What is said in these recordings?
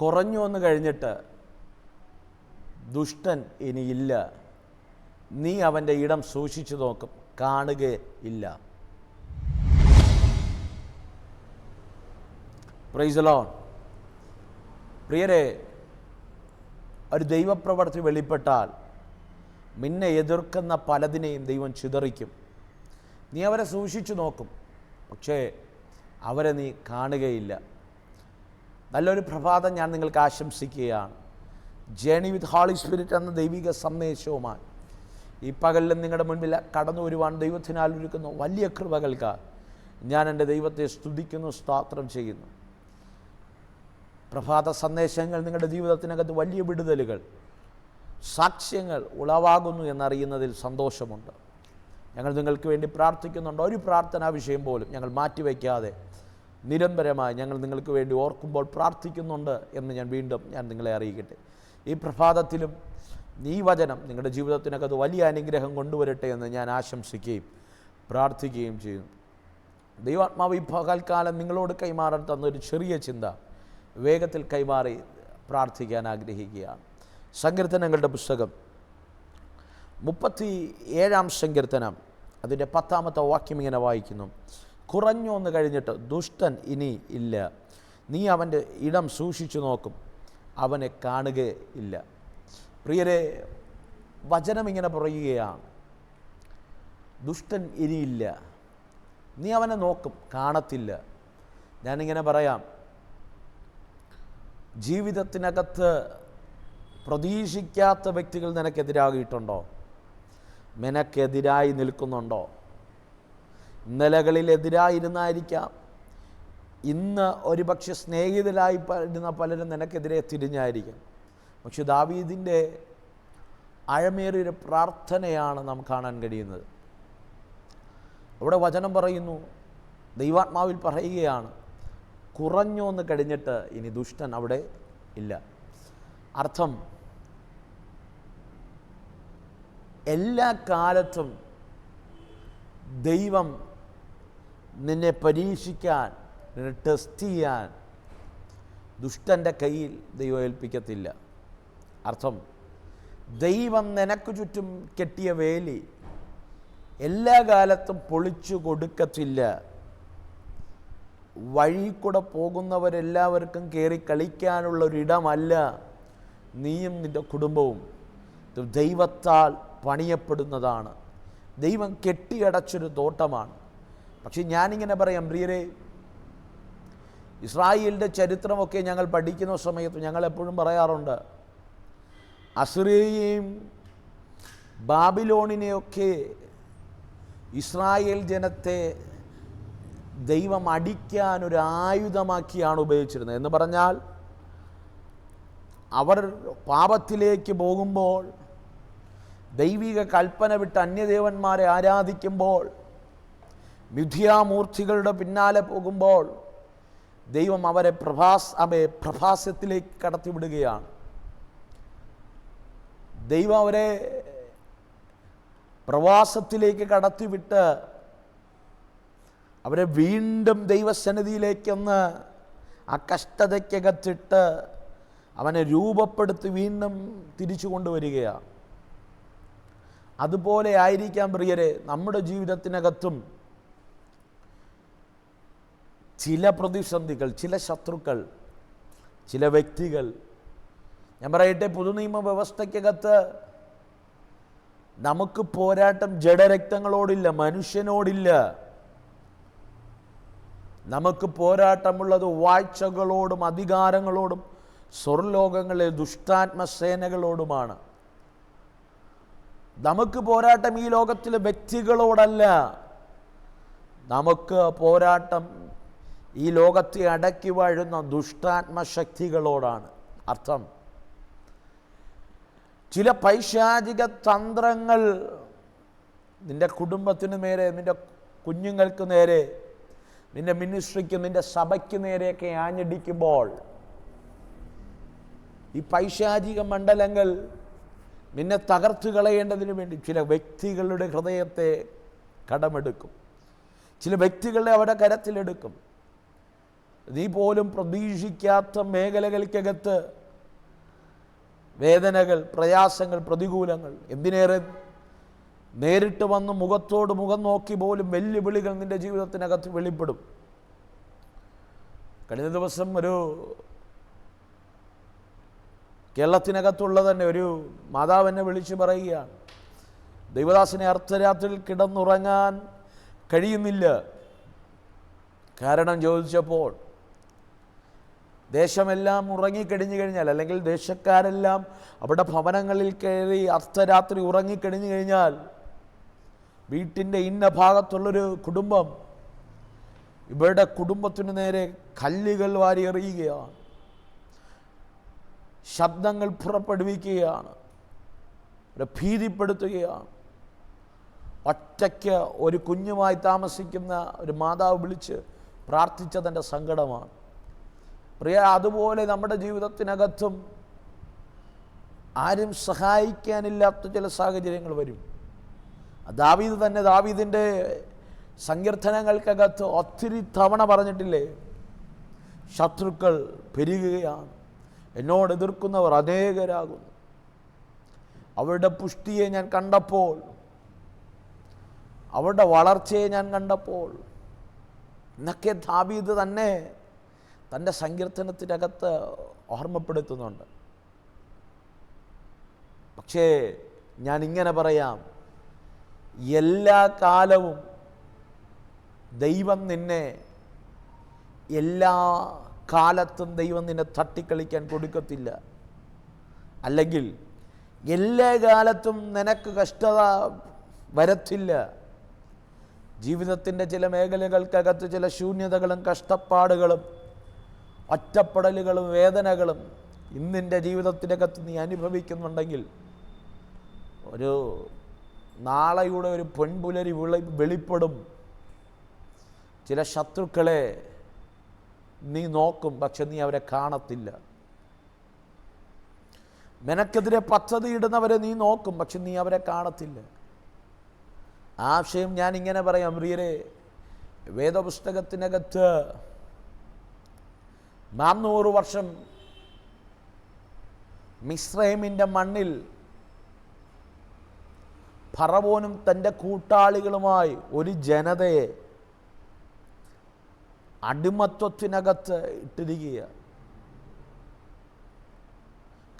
കുറഞ്ഞു വന്നു കഴിഞ്ഞിട്ട് ദുഷ്ടൻ ഇനിയില്ല നീ അവന്റെ ഇടം സൂക്ഷിച്ചു നോക്കും. കാണുകയില്ല. പ്രൈസലോൺ പ്രിയരെ ഒരു ദൈവപ്രവർത്തി വെളിപ്പെട്ടാൽ മിന്നെ എതിർക്കുന്ന പലതിനെയും ദൈവം ചിതറിക്കും. നീ അവരെ സൂക്ഷിച്ചു നോക്കും. പക്ഷേ അവരെ നീ കാണുകയില്ല. നല്ലൊരു പ്രഭാതം ഞാൻ നിങ്ങൾക്ക് ആശംസിക്കുകയാണ്. ജേണി വിത്ത് ഹോളി സ്പിരിറ്റ് എന്ന ദൈവിക സന്ദേശവുമായി. ഈ പകലിലും നിങ്ങളുടെ മുൻപിൽ കടന്നു വരുവാൻ ദൈവത്തിനാൽ ഒരുക്കുന്ന. വലിയ കൃപകൾക്ക് ഞാൻ എന്റെ ദൈവത്തെ സ്തുതിക്കുന്നു സ്തോത്രം ചെയ്യുന്നു. പ്രഭാത സന്ദേശങ്ങൾ നിങ്ങളുടെ ജീവിതത്തിനകത്ത് വലിയ വിടുതലുകൾ സാക്ഷ്യങ്ങൾ ഉളവാകുന്നു എന്നറിയുന്നതിൽ സന്തോഷമുണ്ട്. ഞങ്ങൾ നിങ്ങൾക്ക് വേണ്ടി പ്രാർത്ഥിക്കുന്നുണ്ട്. ഒരു പ്രാർത്ഥനാ വിഷയം പോലും ഞങ്ങൾ മാറ്റിവെക്കാതെ നിരന്തരമായി ഞങ്ങൾ നിങ്ങൾക്ക് വേണ്ടി ഓർക്കുമ്പോൾ പ്രാർത്ഥിക്കുന്നുണ്ട് എന്ന് ഞാൻ വീണ്ടും ഞാൻ നിങ്ങളെ അറിയിക്കട്ടെ. ഈ പ്രഭാതത്തിലും ഈ വചനം നിങ്ങളുടെ ജീവിതത്തിനകത്ത് വലിയ അനുഗ്രഹം കൊണ്ടുവരട്ടെ എന്ന് ഞാൻ ആശംസിക്കുകയും പ്രാർത്ഥിക്കുകയും ചെയ്യുന്നു. ദൈവാത്മാവ് ഈ പകൽക്കാലം നിങ്ങളോട് കൈമാറാൻ തന്ന ഒരു ചെറിയ ചിന്ത വേഗത്തിൽ കൈമാറി പ്രാർത്ഥിക്കാൻ ആഗ്രഹിക്കുകയാണ്. സങ്കീർത്തനങ്ങളുടെ പുസ്തകം മുപ്പത്തി ഏഴാം സങ്കീർത്തനം അതിന്റെ പത്താമത്തെ വാക്യം ഇങ്ങനെ വായിക്കുന്നു. കുറഞ്ഞു ഒന്ന് കഴിഞ്ഞിട്ട് ദുഷ്ടൻ ഇനി ഇല്ല. നീ അവന്റെ ഇടം സൂക്ഷിച്ചു നോക്കും. അവനെ കാണുകയില്ല പ്രിയരെ വചനം ഇങ്ങനെ പറയുകയാണ്. ദുഷ്ടൻ ഇനിയില്ല നീ അവനെ നോക്കും കാണത്തില്ല. ഞാനിങ്ങനെ പറയാം. ജീവിതത്തിനകത്ത് പ്രതീക്ഷിക്കാത്ത വ്യക്തികൾ നിനക്കെതിരാകിയിട്ടുണ്ടോ നിനക്കെതിരായി നിൽക്കുന്നുണ്ടോ? ഇന്നലകളിൽ എതിരായിരുന്നായിരിക്കാം ഇന്ന് ഒരുപക്ഷെ സ്നേഹിതരായി പറ്റുന്ന പലരും നിനക്കെതിരെ തിരിഞ്ഞായിരിക്കും. പക്ഷെ ദാവീദിന്റെ ആഴമേറിയൊരു പ്രാർത്ഥനയാണ് നാം കാണാൻ കഴിയുന്നത്. അവിടെ വചനം പറയുന്നു ദൈവാത്മാവിൽ പറയുകയാണ് കുറഞ്ഞു എന്ന് കഴിഞ്ഞിട്ട് ഇനി ദുഷ്ടൻ അവിടെ ഇല്ല. അർത്ഥം എല്ലാ കാലത്തും ദൈവം നിന്നെ പരീക്ഷിക്കാൻ നിന്നെ ടെസ്റ്റ് ചെയ്യാൻ ദുഷ്ടന്റെ കയ്യിൽ ദൈവം ഏൽപ്പിക്കത്തില്ല. അർത്ഥം ദൈവം നിനക്ക് ചുറ്റും കെട്ടിയ വേലി എല്ലാ കാലത്തും പൊളിച്ചു കൊടുക്കത്തില്ല. വഴി കൂടെ പോകുന്നവരെല്ലാവർക്കും കയറി കളിക്കാനുള്ള ഒരിടമല്ല നീയും നിന്റെ കുടുംബവും. ദൈവത്താൽ പണിയപ്പെടുന്നതാണ്. ദൈവം കെട്ടിയടച്ചൊരു തോട്ടമാണ്. പക്ഷെ ഞാനിങ്ങനെ പറയാം പ്രിയരെ ഇസ്രായേലിന്റെ ചരിത്രമൊക്കെ ഞങ്ങൾ പഠിക്കുന്ന സമയത്ത് ഞങ്ങൾ എപ്പോഴും പറയാറുണ്ട് അസുരയെയും ബാബിലോണിനെയൊക്കെ ഇസ്രായേൽ ജനത്തെ ദൈവം അടിക്കാൻ ഒരു ആയുധമാക്കിയാണ് ഉപയോഗിച്ചിരുന്നത്. എന്ന് പറഞ്ഞാൽ അവർ പാപത്തിലേക്ക് പോകുമ്പോൾ ദൈവിക കൽപ്പന വിട്ട് അന്യദേവന്മാരെ ആരാധിക്കുമ്പോൾ മിഥ്യാമൂർത്തികളുടെ പിന്നാലെ പോകുമ്പോൾ ദൈവം അവരെ പ്രഭാസ് അവയെ പ്രഭാസത്തിലേക്ക് കടത്തിവിടുകയാണ്. ദൈവം അവരെ പ്രവാസത്തിലേക്ക് കടത്തിവിട്ട് അവരെ വീണ്ടും ദൈവസന്നിധിയിലേക്കൊന്ന് ആ കഷ്ടതയ്ക്കകത്തിട്ട് അവനെ രൂപപ്പെടുത്തി വീണ്ടും തിരിച്ചു കൊണ്ടുവരികയാണ്. അതുപോലെ ആയിരിക്കാം പ്രിയരെ നമ്മുടെ ജീവിതത്തിനകത്തും ചില പ്രതിസന്ധികൾ ചില ശത്രുക്കൾ ചില വ്യക്തികൾ. ഞാൻ പറയട്ടെ പുതുനിയമ വ്യവസ്ഥയ്ക്കകത്ത് നമുക്ക് പോരാട്ടം ജഡരക്തങ്ങളോടില്ല മനുഷ്യനോടില്ല. നമുക്ക് പോരാട്ടമുള്ളത് വാഴ്ചകളോടും അധികാരങ്ങളോടും സ്വർലോകങ്ങളിലെ ദുഷ്ടാത്മസേനകളോടുമാണ് നമുക്ക് പോരാട്ടം ഈ ലോകത്തിലെ വ്യക്തികളോടല്ല. നമുക്ക് പോരാട്ടം ഈ ലോകത്തെ അടക്കി വാഴുന്ന ദുഷ്ടാത്മശക്തികളോടാണ് അർത്ഥം. ചില പൈശാചിക തന്ത്രങ്ങൾ നിന്റെ കുടുംബത്തിന് നേരെ നിന്റെ കുഞ്ഞുങ്ങൾക്ക് നേരെ നിന്റെ മിനിസ്ട്രിക്ക് നിന്റെ സഭയ്ക്ക് നേരെയൊക്കെ ആഞ്ഞടിക്കുമ്പോൾ ഈ പൈശാചിക മണ്ഡലങ്ങൾ നിന്നെ തകർത്ത് കളയേണ്ടതിന് വേണ്ടി ചില വ്യക്തികളുടെ ഹൃദയത്തെ കടമെടുക്കും. ചില വ്യക്തികളെ അവരുടെ കരത്തിലെടുക്കും. നീ പോലും പ്രതീക്ഷിക്കാത്ത മേഖലകൾക്കകത്ത് വേദനകൾ പ്രയാസങ്ങൾ പ്രതികൂലങ്ങൾ എന്തിനേറെ? നേരിട്ട് വന്ന് മുഖത്തോട് മുഖം നോക്കി പോലും വെല്ലുവിളികൾ നിന്റെ ജീവിതത്തിനകത്ത് വെളിപ്പെടും. കഴിഞ്ഞ ദിവസം ഒരു കേരളത്തിനകത്തുള്ള തന്നെ ഒരു മാതാവ് എന്നെ വിളിച്ചു പറയുകയാണ്. ദൈവദാസിനെ അർദ്ധരാത്രിയിൽ കിടന്നുറങ്ങാൻ കഴിയുന്നില്ല. കാരണം ചോദിച്ചപ്പോൾ ദേശമെല്ലാം ഉറങ്ങിക്കഴിഞ്ഞു കഴിഞ്ഞാൽ അല്ലെങ്കിൽ ദേശക്കാരെല്ലാം അവിടെ ഭവനങ്ങളിൽ കയറി അർദ്ധരാത്രി ഉറങ്ങിക്കഴിഞ്ഞു കഴിഞ്ഞാൽ വീട്ടിന്റെ ഇന്ന ഭാഗത്തുള്ളൊരു കുടുംബം ഇവരുടെ കുടുംബത്തിനു നേരെ കല്ലുകൾ വാരി എറിയുകയാണ്. ശബ്ദങ്ങൾ പുറപ്പെടുവിക്കുകയാണ്. അവരെ ഭീതിപ്പെടുത്തുകയാണ്. ഒറ്റയ്ക്ക് ഒരു കുഞ്ഞുമായി താമസിക്കുന്ന ഒരു മാതാവ് വിളിച്ച് പ്രാർത്ഥിച്ചതിന്റെ സങ്കടമാണ്. പ്രിയ അതുപോലെ നമ്മുടെ ജീവിതത്തിനകത്തും ആരും സഹായിക്കാനില്ലാത്ത ചില സാഹചര്യങ്ങൾ വരും. ദാവീദ് തന്നെ ദാവീദിന്റെ സങ്കീർത്തനങ്ങൾക്കകത്ത് ഒത്തിരി തവണ പറഞ്ഞിട്ടില്ലേ? ശത്രുക്കൾ പെരുകുകയാണ്. എന്നോട് എതിർക്കുന്നവർ അനേകരാകുന്നു. അവരുടെ പുഷ്ടിയെ ഞാൻ കണ്ടപ്പോൾ അവരുടെ വളർച്ചയെ ഞാൻ കണ്ടപ്പോൾ എന്നൊക്കെ ദാവീദ് തന്നെ തന്റെ സങ്കീർത്തനത്തിനകത്ത് ഓർമ്മപ്പെടുത്തുന്നുണ്ട്. പക്ഷേ ഞാൻ ഇങ്ങനെ പറയാം എല്ലാ കാലവും ദൈവം നിന്നെ എല്ലാ കാലത്തും ദൈവം നിന്നെ തട്ടിക്കളിക്കാൻ കൊടുക്കത്തില്ല. അല്ലെങ്കിൽ എല്ലാ കാലത്തും നിനക്ക് കഷ്ടത വരത്തില്ല. ജീവിതത്തിന്റെ ചില മേഖലകൾക്കകത്ത് ചില ശൂന്യതകളും കഷ്ടപ്പാടുകളും ഒറ്റപ്പെടലുകളും വേദനകളും ഇന്നിന്റെ ജീവിതത്തിനകത്ത് നീ അനുഭവിക്കുന്നുണ്ടെങ്കിൽ ഒരു നാളെയുടെ ഒരു പെൺപുലരി വിളി വെളിപ്പെടും. ചില ശത്രുക്കളെ നീ നോക്കും പക്ഷെ നീ അവരെ കാണത്തില്ല. നിനക്കെതിരെ പദ്ധതിയിടുന്നവരെ നീ നോക്കും പക്ഷെ നീ അവരെ കാണത്തില്ല. ആശയം ഞാൻ ഇങ്ങനെ പറയാം. പ്രിയരെ വേദപുസ്തകത്തിനകത്ത് നാന്നൂറ് വർഷം മിസ്രൈമിന്റെ മണ്ണിൽ ഫറവോനും തന്റെ കൂട്ടാളികളുമായി ഒരു ജനതയെ അടിമത്വത്തിനകത്ത് ഇട്ടിരിക്കുക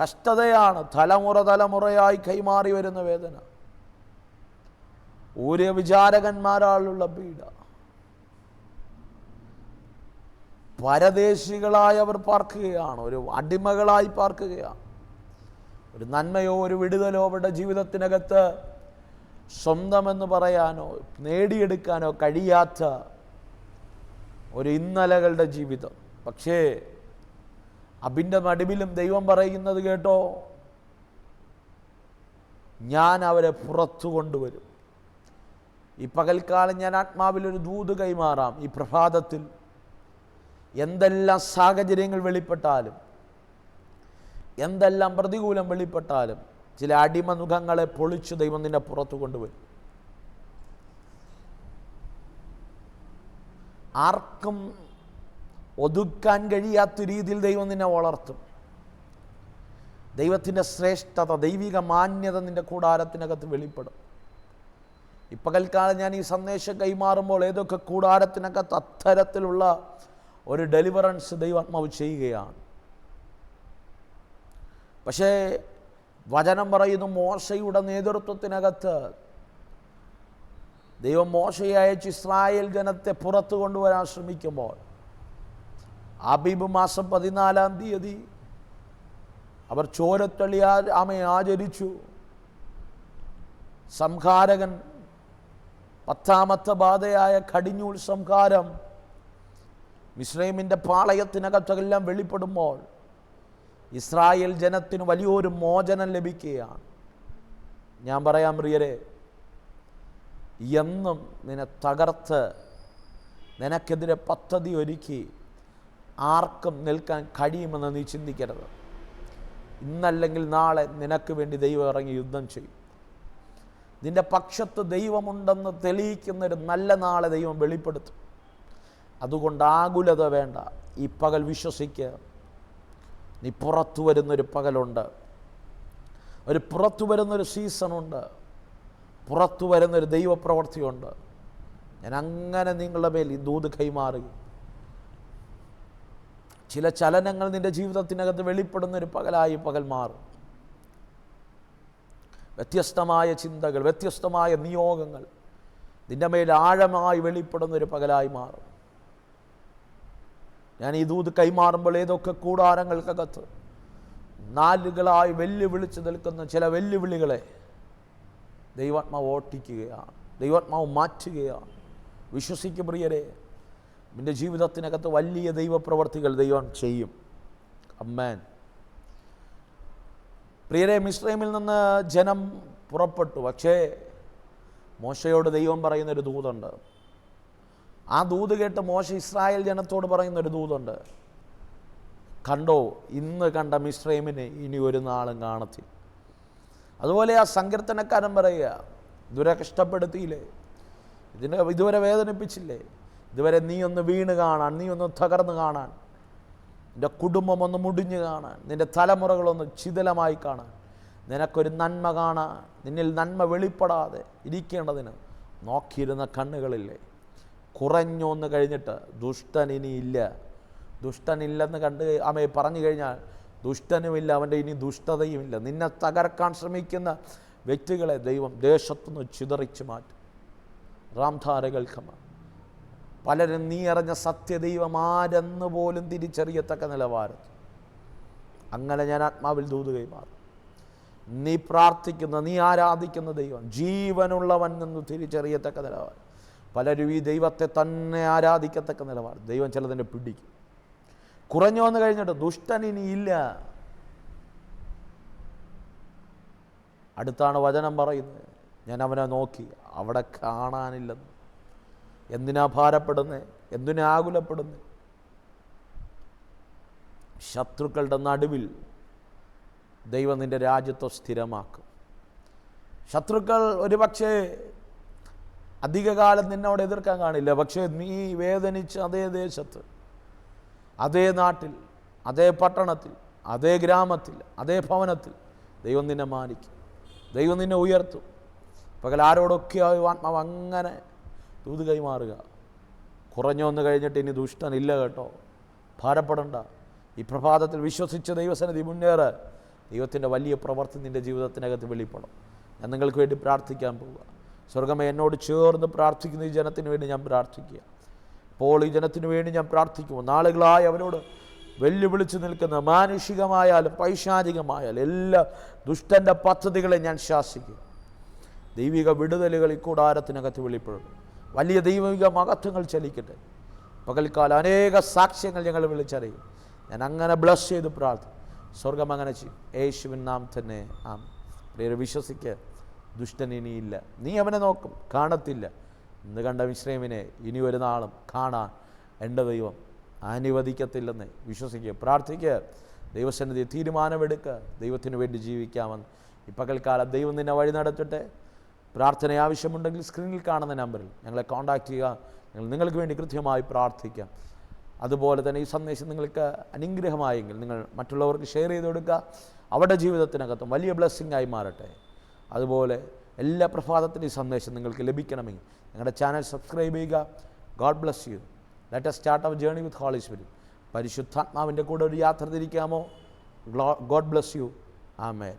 കഷ്ടതയാണ് തലമുറ തലമുറയായി കൈമാറി വരുന്ന വേദന. ഊര്യ വിചാരകന്മാരാളുള്ള പീഡ. പരദേശികളായി അവർ പാർക്കുകയാണ്. ഒരു അടിമകളായി പാർക്കുകയാണ്. ഒരു നന്മയോ ഒരു വിടുതലോ അവരുടെ ജീവിതത്തിനകത്ത് സ്വന്തമെന്ന് പറയാനോ നേടിയെടുക്കാനോ കഴിയാത്ത ഒരു ഇന്നലകളുടെ ജീവിതം. പക്ഷേ അബിന്റെ നടുവിലും ദൈവം പറയുന്നത് കേട്ടോ ഞാൻ അവരെ പുറത്തു കൊണ്ടുവരും. ഈ പകൽക്കാലം ഞാൻ ആത്മാവിൽ ഒരു ദൂത് കൈമാറാം ഈ പ്രഭാതത്തിൽ. എന്തെല്ലാം സാഹചര്യങ്ങൾ വെളിപ്പെട്ടാലും എന്തെല്ലാം പ്രതികൂലം വെളിപ്പെട്ടാലും ചില അടിമമുഖങ്ങളെ പൊളിച്ചു ദൈവം നിന്നെ പുറത്തു കൊണ്ടുവരും. ആർക്കും ഒതുക്കാൻ കഴിയാത്ത രീതിയിൽ ദൈവം നിന്നെ വളർത്തും. ദൈവത്തിന്റെ ശ്രേഷ്ഠത ദൈവിക മാന്യത നിന്റെ കൂടാരത്തിനകത്ത് വെളിപ്പെടും. ഇപ്പകൽക്കാലം ഞാൻ ഈ സന്ദേശം കൈമാറുമ്പോൾ ഏതൊക്കെ കൂടാരത്തിനകത്ത് അത്തരത്തിലുള്ള ഒരു ഡെലിവറൻസ് ദൈവാത്മാവ് ചെയ്യുകയാണ്. പക്ഷേ വചനം പറയുന്നു മോശയുടെ നേതൃത്വത്തിനകത്ത്. ദൈവം മോശയെ അയച്ച് ഇസ്രായേൽ ജനത്തെ പുറത്തു കൊണ്ടുവരാൻ ശ്രമിക്കുമ്പോൾ അബീബ് മാസം പതിനാലാം തീയതി അവർ ചോരത്തള്ളി ആമയെ ആചരിച്ചു. സംഹാരകൻ പത്താമത്തെ ബാധയായ കടിഞ്ഞൂൽ സംഹാരം മിശ്രൈമിന്റെ പാളയത്തിനകത്തെല്ലാം വെളിപ്പെടുമ്പോൾ ഇസ്രായേൽ ജനത്തിന് വലിയൊരു മോചനം ലഭിക്കുകയാണ്. ഞാൻ പറയാം പ്രിയരെ എന്നും നിന്നെ തകർത്ത് നിനക്കെതിരെ പദ്ധതി ഒരുക്കി ആർക്കും നിൽക്കാൻ കഴിയുമെന്ന് നീ ചിന്തിക്കരുത്. ഇന്നല്ലെങ്കിൽ നാളെ നിനക്ക് വേണ്ടി ദൈവം ഇറങ്ങി യുദ്ധം ചെയ്യും. നിന്റെ പക്ഷത്ത് ദൈവമുണ്ടെന്ന് തെളിയിക്കുന്നൊരു നല്ല നാളെ ദൈവം വെളിപ്പെടുത്തും. അതുകൊണ്ട് ആകുലത വേണ്ട. ഈ പകൽ വിശ്വസിക്കുക നീ പുറത്തു വരുന്നൊരു പകലുണ്ട്. ഒരു പുറത്തു വരുന്നൊരു സീസണുണ്ട്. പുറത്തു വരുന്നൊരു ദൈവപ്രവർത്തിയുണ്ട് ഞാൻ അങ്ങനെ നിങ്ങളുടെ മേൽ ഈ ദൂത് കൈമാറി ചില ചലനങ്ങൾ നിന്റെ ജീവിതത്തിനകത്ത് വെളിപ്പെടുന്ന ഒരു പകലായി പകൽ മാറും. വ്യത്യസ്തമായ ചിന്തകൾ വ്യത്യസ്തമായ നിയോഗങ്ങൾ നിന്റെ മേൽ ആഴമായി വെളിപ്പെടുന്ന ഒരു പകലായി മാറും. ഞാൻ ഈ ദൂത് കൈമാറുമ്പോൾ ഏതൊക്കെ കൂടാരങ്ങൾക്കകത്ത് നാലുകളായി വെല്ലുവിളിച്ച് നിൽക്കുന്ന ചില വെല്ലുവിളികളെ ദൈവാത്മാവ് ഓട്ടിക്കുകയാണ്. ദൈവാത്മാവ് മാറ്റുകയാണ്. വിശ്വസിക്കും പ്രിയരെ നിന്റെ ജീവിതത്തിനകത്ത് വലിയ ദൈവപ്രവർത്തികൾ ദൈവം ചെയ്യും. അമ്മേൻ. പ്രിയരെ മിശ്രമിൽ നിന്ന് ജനം പുറപ്പെട്ടു. പക്ഷേ മോശയോട് ദൈവം പറയുന്നൊരു ദൂതുണ്ട്. ആ ദൂത് കേട്ട് മോശ ഇസ്രായേൽ ജനത്തോട് പറയുന്നൊരു ദൂതുണ്ട്. കണ്ടോ ഇന്ന് കണ്ട മിശ്രൈമിനെ ഇനി ഒരു നാളും കാണത്തി അതുപോലെ ആ സങ്കീർത്തനക്കാരൻ പറയുക ഇതുവരെ കഷ്ടപ്പെടുത്തിയില്ലേ? ഇതിനെ ഇതുവരെ വേദനിപ്പിച്ചില്ലേ? ഇതുവരെ നീ ഒന്ന് വീണ് കാണാൻ നീ ഒന്ന് തകർന്ന് കാണാൻ. നിന്റെ കുടുംബം ഒന്ന് മുടിഞ്ഞു കാണാൻ. നിന്റെ തലമുറകളൊന്ന് ചിതലമായി കാണാൻ. നിനക്കൊരു നന്മ കാണാൻ. നിന്നിൽ നന്മ വെളിപ്പെടാതെ ഇരിക്കേണ്ടതിന് നോക്കിയിരുന്ന കണ്ണുകളില്ലേ? കുറഞ്ഞൊന്ന് കഴിഞ്ഞിട്ട് ദുഷ്ടൻ ഇനി ഇനിയില്ല ദുഷ്ടനില്ലെന്ന് കണ്ട് അമ്മയെ പറഞ്ഞു കഴിഞ്ഞാൽ ദുഷ്ടനുമില്ല അവന്റെ ഇനി ദുഷ്ടതയുമില്ല. നിന്നെ തകർക്കാൻ ശ്രമിക്കുന്ന വ്യക്തികളെ ദൈവം ദേശത്തുനിന്ന് ചിതറിച്ച് മാറ്റും. റാംധാരകൾക്കമ പലരും നീ അറിഞ്ഞ സത്യദൈവം ആരെന്ന് പോലും തിരിച്ചറിയത്തക്ക നിലവാരത്തിൽ അങ്ങനെ ഞാൻ ആത്മാവിൽ ദൂത് കൈമാറും. നീ പ്രാർത്ഥിക്കുന്ന നീ ആരാധിക്കുന്ന ദൈവം ജീവനുള്ളവൻ എന്ന് തിരിച്ചറിയത്തക്ക നിലവാരം. പലരും ഈ ദൈവത്തെ തന്നെ ആരാധിക്കത്തക്ക നിലപാട്. ദൈവം ചിലതിന്റെ പിടിക്കും. കുറഞ്ഞു വന്നു കഴിഞ്ഞിട്ട് ദുഷ്ടൻ ഇനി ഇല്ല. അടുത്താണ് വചനം പറയുന്നത്. ഞാൻ അവനെ നോക്കി അവിടെ കാണാനില്ലെന്ന്. എന്തിനാ ഭാരപ്പെടുന്നത് എന്തിനാ ആകുലപ്പെടുന്നത് ശത്രുക്കളുടെ നടുവിൽ ദൈവം നിന്റെ രാജ്യത്വം സ്ഥിരമാക്കും. ശത്രുക്കൾ ഒരുപക്ഷേ അധികകാലം നിന്നോട് എതിർക്കാൻ കാണില്ല. പക്ഷേ നീ വേദനിച്ച് അതേ ദേശത്ത് അതേ നാട്ടിൽ അതേ പട്ടണത്തിൽ അതേ ഗ്രാമത്തിൽ അതേ ഭവനത്തിൽ ദൈവം നിന്നെ മാനിക്കും. ദൈവം നിന്നെ ഉയർത്തും. പകൽ ആരോടൊക്കെ ആത്മാവ് അങ്ങനെ ദൂത് കൈമാറുക. കുറഞ്ഞു വന്നു കഴിഞ്ഞിട്ട് ഇനി ദുഷ്ടനില്ല കേട്ടോ. ഭാരപ്പെടണ്ട. ഈ പ്രഭാതത്തിൽ വിശ്വസിച്ച ദൈവസന്നിധി മുന്നേറ്. ദൈവത്തിന്റെ വലിയ പ്രവർത്തി നിന്റെ ജീവിതത്തിനകത്ത് വെളിപ്പെടും ഞാൻ നിങ്ങൾക്ക് വേണ്ടി പ്രാർത്ഥിക്കാൻ പോവുക. സ്വർഗമേ എന്നോട് ചേർന്ന് പ്രാർത്ഥിക്കുന്ന ഈ ജനത്തിന് വേണ്ടി ഞാൻ പ്രാർത്ഥിക്കുക. അപ്പോൾ ഈ ജനത്തിന് വേണ്ടി ഞാൻ പ്രാർത്ഥിക്കുമോ? നാളുകളായി അവരോട് വെല്ലുവിളിച്ച് നിൽക്കുന്ന മാനുഷികമായാലും പൈശാചികമായാലും എല്ലാ ദുഷ്ടന്റെ പദ്ധതികളെ ഞാൻ ശാസിക്കും. ദൈവിക വിടുതലുകൾ ഈ കൂടാരത്തിനകത്ത് വെളിപ്പെടും. വലിയ ദൈവിക മഹത്വങ്ങൾ ചലിക്കട്ടെ. പകൽക്കാലം അനേക സാക്ഷ്യങ്ങൾ ഞങ്ങൾ വിളിച്ചറിയും. ഞാൻ അങ്ങനെ ബ്ലസ് ചെയ്ത് പ്രാർത്ഥിക്കും. സ്വർഗം അങ്ങനെ ചെയ്യും. യേശുവിൻ നാം തന്നെ. ആം പ്രിയരെ വിശ്വസിക്കുക. ദുഷ്ടൻ ഇനിയില്ല നീ അവനെ നോക്കും കാണത്തില്ല. ഇന്ന് കണ്ട മിശ്രമിനെ ഇനി ഒരു നാളും കാണാൻ എന്റെ ദൈവം അനുവദിക്കത്തില്ലെന്ന് വിശ്വസിക്കുക. പ്രാർത്ഥിക്കുക. ദൈവസന്നിധി തീരുമാനമെടുക്കുക. ദൈവത്തിന് വേണ്ടി ജീവിക്കാമെന്ന്. ഈ ദൈവം നിന്നെ വഴി നടത്തട്ടെ. പ്രാർത്ഥന ആവശ്യമുണ്ടെങ്കിൽ സ്ക്രീനിൽ കാണുന്ന നമ്പറിൽ ഞങ്ങളെ കോൺടാക്റ്റ് ചെയ്യുക. ഞങ്ങൾ നിങ്ങൾക്ക് വേണ്ടി കൃത്യമായി പ്രാർത്ഥിക്കാം. അതുപോലെ തന്നെ ഈ സന്ദേശം നിങ്ങൾക്ക് അനുഗ്രഹമായെങ്കിൽ നിങ്ങൾ മറ്റുള്ളവർക്ക് ഷെയർ ചെയ്ത് കൊടുക്കുക. അവരുടെ ജീവിതത്തിനകത്തും വലിയ ബ്ലെസ്സിങ് ആയി മാറട്ടെ. അതുപോലെ എല്ലാ പ്രഭാതത്തിനും ഈ സന്ദേശം നിങ്ങൾക്ക് ലഭിക്കണമെങ്കിൽ ഞങ്ങളുടെ ചാനൽ സബ്സ്ക്രൈബ് ചെയ്യുക. God bless you let's start our journey with Holy Spirit പരിശുദ്ധാത്മാവിന്റെ കൂടെ ഒരു യാത്ര തിരിക്കാമോ? ഗോഡ് ബ്ലസ് യു ആമേ